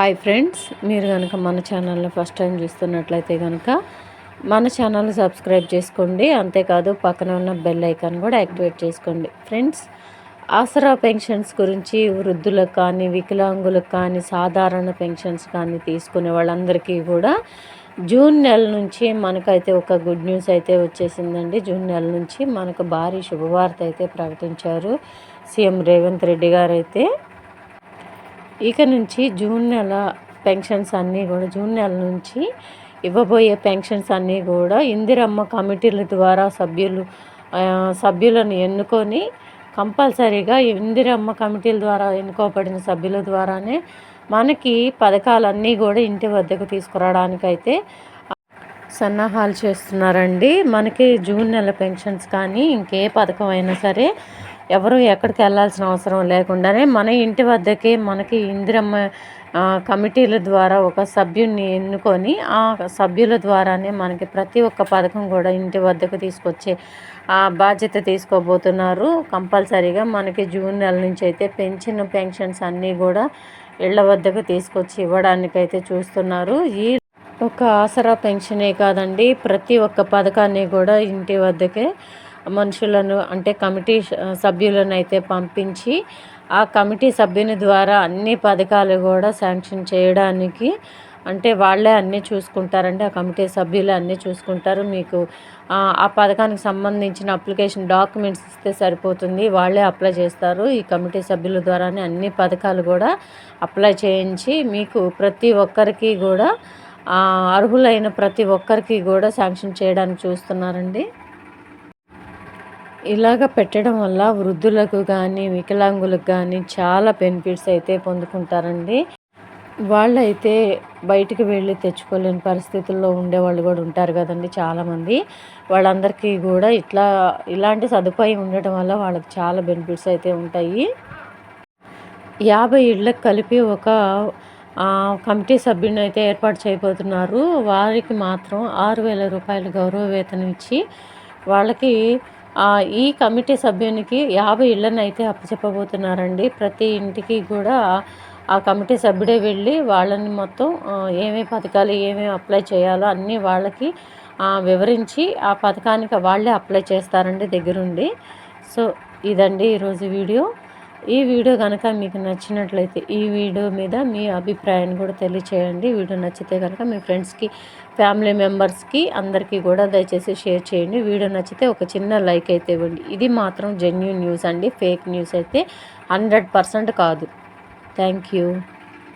Hi friends మీరు కనుక మన ఛానల్ని ఫస్ట్ టైం చూస్తున్నట్లయితే కనుక మన ఛానల్ని సబ్స్క్రైబ్ చేసుకోండి. అంతేకాదు పక్కన ఉన్న బెల్ ఐకాన్ కూడా యాక్టివేట్ చేసుకోండి. ఫ్రెండ్స్ ఆసరా పెన్షన్స్ గురించి వృద్ధులకు కానీ వికలాంగులకు కానీ సాధారణ పెన్షన్స్ కానీ తీసుకునే వాళ్ళందరికీ కూడా జూన్ నెల నుంచి మనకైతే ఒక గుడ్ న్యూస్ అయితే వచ్చేసిందండి. జూన్ నెల నుంచి మనకు భారీ శుభవార్త అయితే ప్రకటించారు. సీఎం రేవంత్ రెడ్డి గారు అయితే ఇక నుంచి జూన్ నెల పెన్షన్స్ అన్నీ కూడా జూన్ నెల నుంచి ఇవ్వబోయే పెన్షన్స్ అన్నీ కూడా ఇందిరమ్మ కమిటీల ద్వారా సభ్యులు సభ్యులను ఎన్నుకొని కంపల్సరీగా ఇందిరమ్మ కమిటీల ద్వారా ఎన్నుకోబడిన సభ్యుల ద్వారానే మనకి పథకాలన్నీ కూడా ఇంటి వద్దకు తీసుకురావడానికైతే సన్నాహాలు చేస్తున్నారండి. మనకి జూన్ నెల పెన్షన్స్ కానీ ఇంకే పథకం అయినా సరే ఎవరు ఎక్కడికి వెళ్ళాల్సిన అవసరం లేకుండానే మన ఇంటి వద్దకే మనకి ఇందిరమ్మ కమిటీల ద్వారా ఒక సభ్యుని ఎన్నుకొని ఆ సభ్యుల ద్వారానే మనకి ప్రతి ఒక్క పథకం కూడా ఇంటి వద్దకు తీసుకొచ్చే ఆ బాధ్యత తీసుకోబోతున్నారు. కంపల్సరీగా మనకి జూన్ నెల నుంచి అయితే పెన్షన్ పెన్షన్స్ అన్నీ కూడా ఇళ్ళ వద్దకు తీసుకొచ్చి ఇవ్వడానికైతే చూస్తున్నారు. ఈ ఒక ఆసరా పెన్షనే కాదండి ప్రతి ఒక్క పథకాన్ని కూడా ఇంటి వద్దకే మనుషులను అంటే కమిటీ సభ్యులను అయితే పంపించి ఆ కమిటీ సభ్యుని ద్వారా అన్ని పథకాలు కూడా శాంక్షన్ చేయడానికి అంటే వాళ్ళే అన్నీ చూసుకుంటారండి. ఆ కమిటీ సభ్యులే అన్నీ చూసుకుంటారు. మీకు ఆ పథకానికి సంబంధించిన అప్లికేషన్ డాక్యుమెంట్స్ ఇస్తే సరిపోతుంది. వాళ్ళే అప్లై చేస్తారు. ఈ కమిటీ సభ్యుల ద్వారానే అన్ని పథకాలు కూడా అప్లై చేయించి మీకు ప్రతి ఒక్కరికి కూడా అర్హులైన ప్రతి ఒక్కరికి కూడా శాంక్షన్ చేయడానికి చూస్తున్నారండి. ఇలాగ పెట్టడం వల్ల వృద్ధులకు కానీ వికలాంగులకు కానీ చాలా బెనిఫిట్స్ అయితే పొందుకుంటారండి. వాళ్ళైతే బయటికి వెళ్ళి తెచ్చుకోలేని పరిస్థితుల్లో ఉండేవాళ్ళు కూడా ఉంటారు కదండి చాలామంది. వాళ్ళందరికీ కూడా ఇట్లా ఇలాంటి సదుపాయం ఉండటం వల్ల వాళ్ళకి చాలా బెనిఫిట్స్ అయితే ఉంటాయి. యాభై ఇళ్ళకి కలిపి ఒక కమిటీ సభ్యుని అయితే ఏర్పాటు చేయబోతున్నారు. వారికి మాత్రం ఆరు వేల రూపాయలు గౌరవ వేతనం ఇచ్చి వాళ్ళకి ఈ కమిటీ సభ్యునికి యాభై ఇళ్ళని అయితే అప్పచెప్పబోతున్నారండి. ప్రతి ఇంటికి కూడా ఆ కమిటీ సభ్యుడే వెళ్ళి వాళ్ళని మొత్తం ఏమేమి పథకాలు ఏమేమి అప్లై చేయాలో అన్నీ వాళ్ళకి వివరించి ఆ పథకానికి వాళ్ళే అప్లై చేస్తారండి దగ్గరుండి. సో ఇదండి ఈరోజు వీడియో. ఈ వీడియో కనుక మీకు నచ్చినట్లయితే ఈ వీడియో మీద మీ అభిప్రాయాన్ని కూడా తెలియచేయండి. వీడియో నచ్చితే కనుక మీ ఫ్రెండ్స్కి ఫ్యామిలీ మెంబర్స్కి అందరికీ కూడా దయచేసి షేర్ చేయండి. వీడియో నచ్చితే ఒక చిన్న లైక్ అయితే ఇవ్వండి. ఇది మాత్రం జెన్యున్ న్యూస్ అండి. ఫేక్ న్యూస్ అయితే హండ్రెడ్ పర్సెంట్ కాదు. Thank you.